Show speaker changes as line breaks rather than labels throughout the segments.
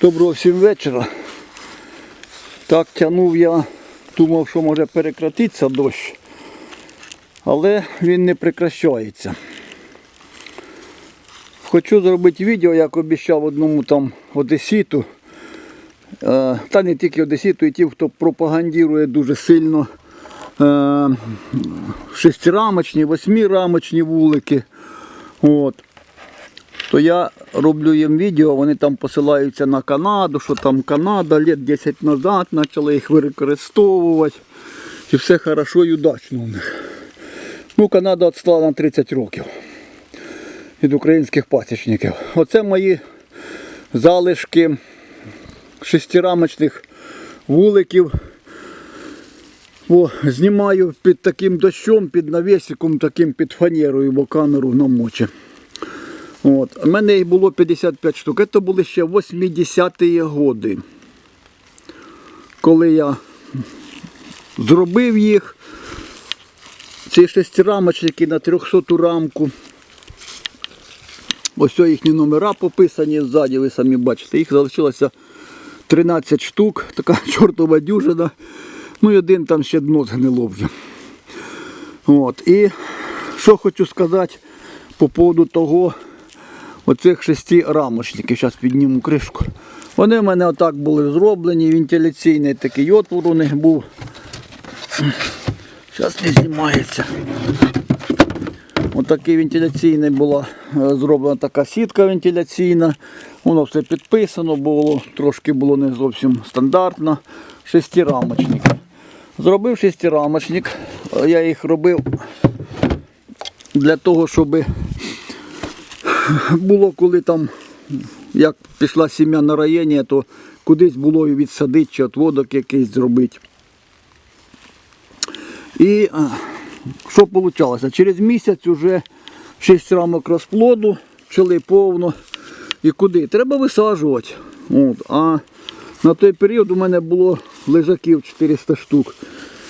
Доброго всім вечора. Так тягнув я, думав, що може перекратитися дощ, але він не прекращається. Хочу зробити відео, як обіцяв одному там одеситу. Е, Та не тільки одеситу, і ті, хто пропагандує дуже сильно е, шестирамочні, восьмирамочні вулики. От то я роблю їм відео, вони там посилаються на Канаду, що там Канада літ 10 назад почали їх використовувати. І все хорошо і удачно у них. Ну, Канада відстала на 30 років від українських пасічників. Оце мої залишки шестирамочних вуликів. О, знімаю під таким дощом, під навісиком, таким під фанерою, бо камеру намоче. От. У мене їх було 55 штук. Це були ще 80-ті годи. Коли я зробив їх, ці шестирамочники на 300 рамку. Ось їхні номера пописані ззаді, ви самі бачите. Їх залишилося 13 штук, така чортова дюжина. Ну і один там ще дно згнило вже. От. І що хочу сказати по поводу того, оцих шести рамочників. Зараз підніму кришку. Вони в мене отак були зроблені, вентиляційний такий отвор у них був. Зараз не знімається. Отакий вентиляційний була е, зроблена така сітка вентиляційна. Воно все підписано було, трошки було не зовсім стандартно. Шестирамочник. Зробив шестирамочник. Е, Я їх робив для того, щоб було коли там, як пішла сім'я на районі, то кудись було і відсадити, чи отводок якийсь зробити. І що вийшло? Через місяць вже 6 рамок розплоду, пчели повно. І куди? Треба висаджувати. От. А на той період у мене було лежаків 400 штук.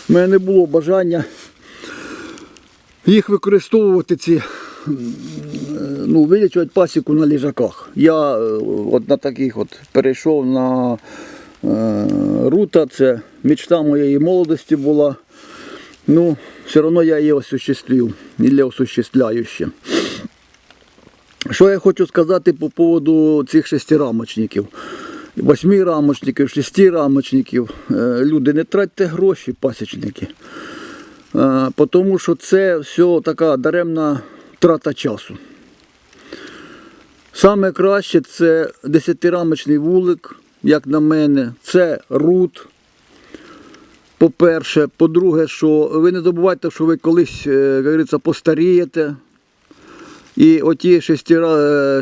У мене не було бажання їх використовувати ці ну, вилічувати пасіку на ліжаках. Я е, от на таких от перейшов на е, рута, це мечта моєї молодості була. Ну, все одно я її осуществив, і осуществляю ще. Що я хочу сказати по поводу цих шестирамочників. Восьмирамочників, шестирамочників. Е, Люди, не тратьте гроші, пасічники. Е, Тому що це все така даремна трата часу. Саме краще це десятирамочний вулик, як на мене, це рут. По-перше, по-друге, що ви не забувайте, що ви колись, е, як говориться, постарієте. І оті 6,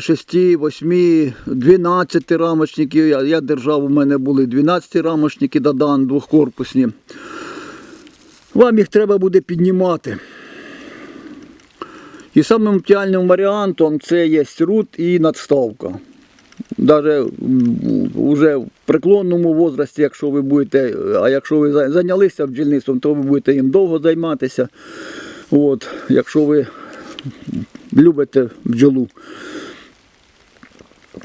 6 8, 12 рамочники, я, я держав, у мене були 12 рамочники Дадан, двохкорпусні. Вам їх треба буде піднімати. І самим ідеальним варіантом це є рут і надставка. Навіть вже в преклонному возрасті, якщо ви будете, а якщо ви зайнялися бджільництвом, то ви будете їм довго займатися. От, якщо ви любите бджолу.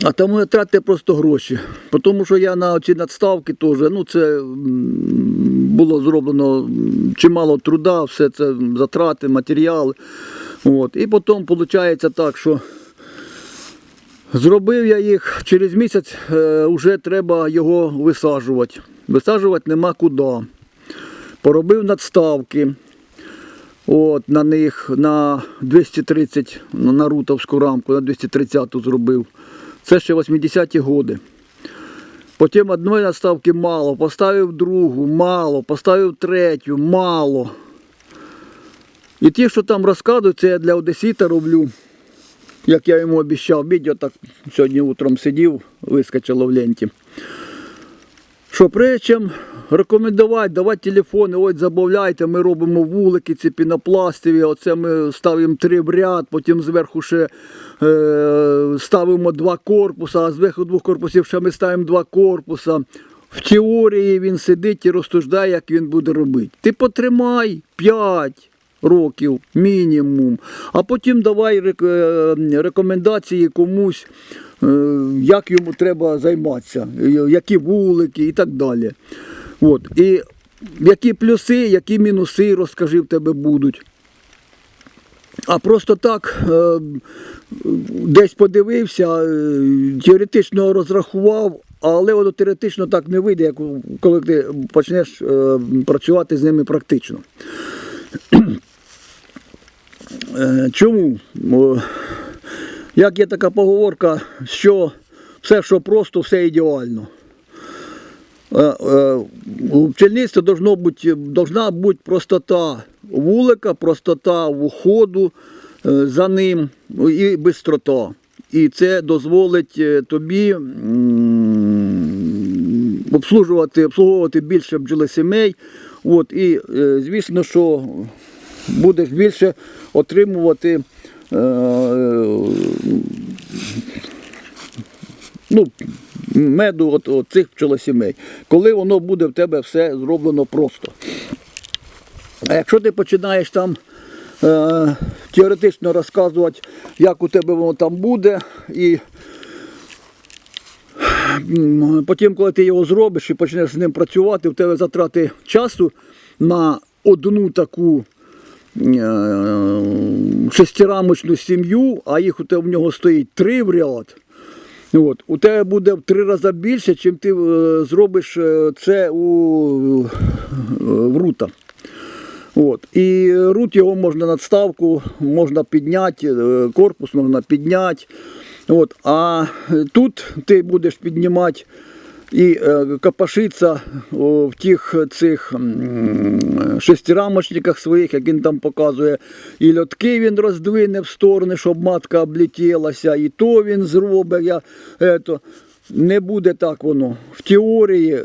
А тому не тратьте просто гроші. Тому що я на ці надставки теж, ну це було зроблено чимало труда, все це затрати, матеріали. От. І потім виходить так, що зробив я їх, через місяць е, вже треба його висаджувати. Висаджувати нема куди. Поробив надставки. От, на них на 230, ну, на рутовську рамку, на 230 зробив. Це ще 80-ті годи. Потім одної наставки мало, поставив другу, мало, поставив третю, мало. І ті, що там розказують, це я для Одесіта роблю. Як я йому обіцяв, відео так сьогодні утром сидів, вискочило в ленті. Що причем рекомендувати, давати телефони, ось замовляйте, ми робимо вулики, ці пінопластові, оце ми ставимо три в ряд, потім зверху ще е, ставимо два корпуса, а зверху двох корпусів ще ми ставимо два корпуса. В теорії він сидить і розсуждає, як він буде робити. Ти потримай 5 років мінімум, а потім давай е, рекомендації комусь е, як йому треба займатися, е, які вулики і так далі. От. І які плюси, які мінуси, розкажи, в тебе будуть. А просто так десь подивився, теоретично розрахував, але воно теоретично так не вийде, як коли ти почнеш працювати з ними практично. Е, Чому? Як є така поговорка, що все, що просто, все ідеально. Е, е, У пчельництві должно бути, должна бути простота вулика, простота уходу е, за ним ну, і бистрота. І це дозволить тобі обслужувати, обслуговувати більше бджолосімей. От, і звісно, що будеш більше отримувати е, ну, меду от, от цих пчолосімей, коли воно буде в тебе все зроблено просто. А якщо ти починаєш там е, теоретично розказувати, як у тебе воно там буде, і потім, коли ти його зробиш і почнеш з ним працювати, в тебе затрати часу на одну таку шестирамочну сім'ю, а їх у тебе в нього стоїть три в ряд. От, у тебе буде в три рази більше, чим ти е, зробиш е, це у, е, в рута. От. І рут його можна надставку, можна підняти, е, корпус можна підняти. От. А тут ти будеш піднімати і е, копошиться в тих цих шестирамочниках своїх, як він там показує, і льотки він роздвине в сторони, щоб матка облетілася, і то він зробить. Я, ето, не буде так воно. В теорії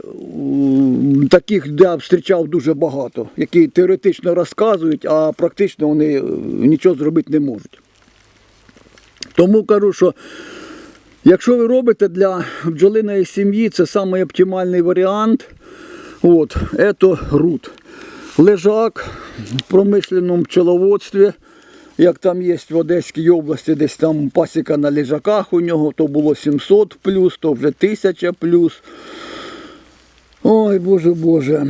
таких я зустрічав дуже багато, які теоретично розказують, а практично вони е, нічого зробити не можуть. Тому кажу, що Якщо ви робите для бджолиної сім'ї, це самий оптимальний варіант. От, це рут. Лежак в промишленому пчеловодстві, як там є в Одеській області, десь там пасіка на лежаках у нього, то було 700 плюс, то вже 1000 плюс. Ой, Боже Боже.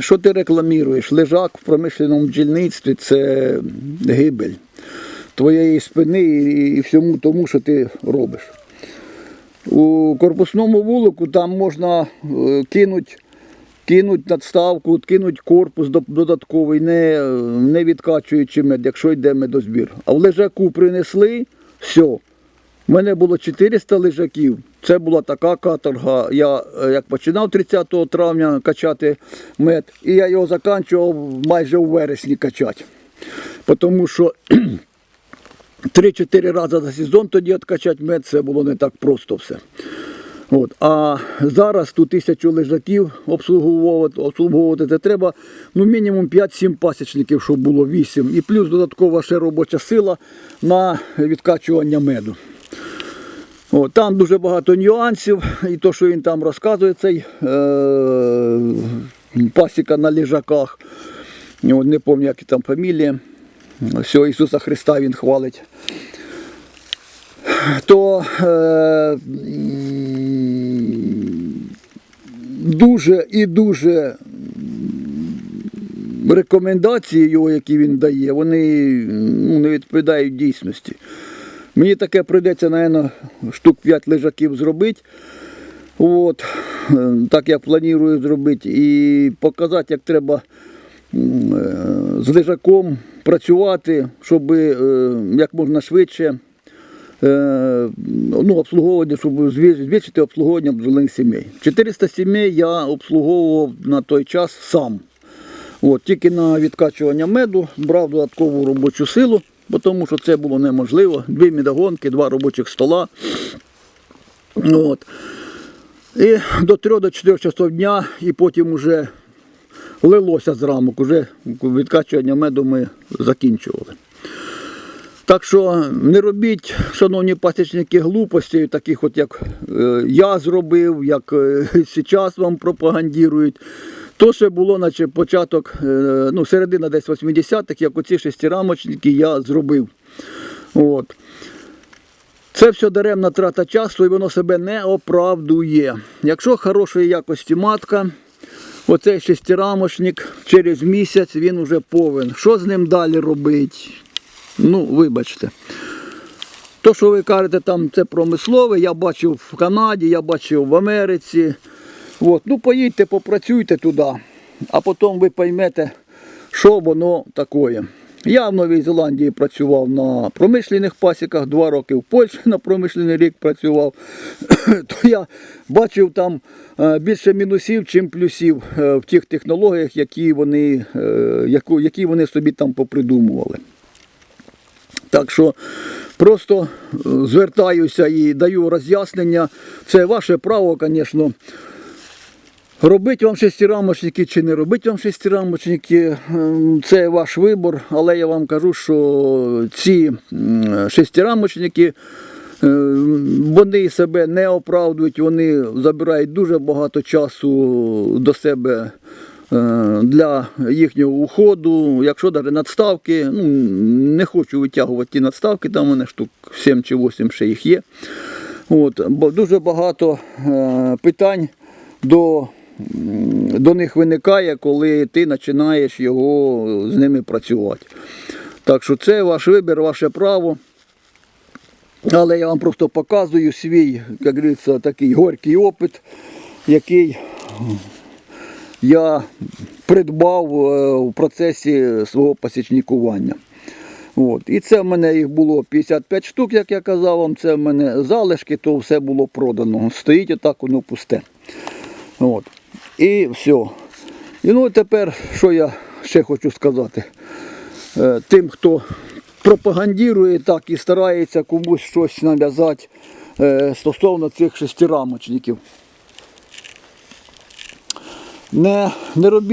Що ти рекламуєш? Лежак в промишленому бджільництві це гибель твоєї спини і, всьому тому, що ти робиш. У корпусному вулику там можна е, кинути кинуть надставку, кинуть корпус додатковий, не, не відкачуючи мед, якщо йде медозбір. А в лежаку принесли, все. У мене було 400 лежаків. Це була така каторга. Я е, як починав 30 травня качати мед, і я його заканчував майже у вересні качати. Тому що 3-4 рази за сезон тоді відкачати мед, це було не так просто все. От. А зараз тут тисячу лежаків обслуговувати, обслуговувати це треба ну, мінімум 5-7 пасічників, щоб було 8. І плюс додаткова ще робоча сила на відкачування меду. От, там дуже багато нюансів, і то, що він там розказує, цей е- пасіка на лежаках. Не пам'ятаю, які там фамілії. Всього Ісуса Христа Він хвалить. То е, дуже і дуже рекомендації його, які він дає, вони ну, не відповідають дійсності. Мені таке прийдеться, мабуть, штук 5 лежаків зробити. От, е, так я планую зробити. І показати, як треба з лежаком працювати, щоб е, як можна швидше е, ну, обслуговування, щоб збільшити обслуговування бджолиних сімей. 400 сімей я обслуговував на той час сам. От, тільки на відкачування меду брав додаткову робочу силу, тому що це було неможливо. Дві медогонки, два робочих стола. От. І до 3-4 часов дня, і потім вже лилося з рамок, уже відкачування меду ми закінчували. Так що не робіть, шановні пасічники, глупостей, таких от як е, я зробив, як е, зараз вам пропагандірують. То ще було, наче початок, е, ну, середина десь 80-х, як оці шестирамочники я зробив. От. Це все даремна трата часу і воно себе не оправдує. Якщо хорошої якості матка, оцей шестирамочник через місяць він уже повен. Що з ним далі робити? Ну, вибачте. То, що ви кажете, там це промислове, я бачив в Канаді, я бачив в Америці. От. Ну, поїдьте, попрацюйте туди, а потім ви поймете, що воно таке. Я в Новій Зеландії працював на промишлених пасіках, два роки в Польщі на промишлений рік працював. То я бачив там е, більше мінусів, чим плюсів е, в тих технологіях, які вони, е, які вони собі там попридумували. Так що просто звертаюся і даю роз'яснення. Це ваше право, звісно. Робить вам шестирамочники чи не робить вам шестирамочники, ем, це ваш вибор, але я вам кажу, що ці шестирамочники, ем, вони себе не оправдують, вони забирають дуже багато часу до себе е, для їхнього уходу. Якщо навіть надставки, ну, не хочу витягувати ті надставки, там у мене штук 7 чи 8 ще їх є. От, бо дуже багато е, питань до, до них виникає, коли ти починаєш його з ними працювати. Так що це ваш вибір, ваше право. Але я вам просто показую свій, як говориться, такий горький опит, який я придбав е, в процесі свого пасічникування. От. І це в мене їх було 55 штук, як я казав вам, це в мене залишки, то все було продано. Стоїть отак воно пусте. От. І все. І ну тепер, що я ще хочу сказати. Е, Тим, хто пропагандірує так і старається комусь щось нав'язати е, стосовно цих шестирамочників. Не, не робіть.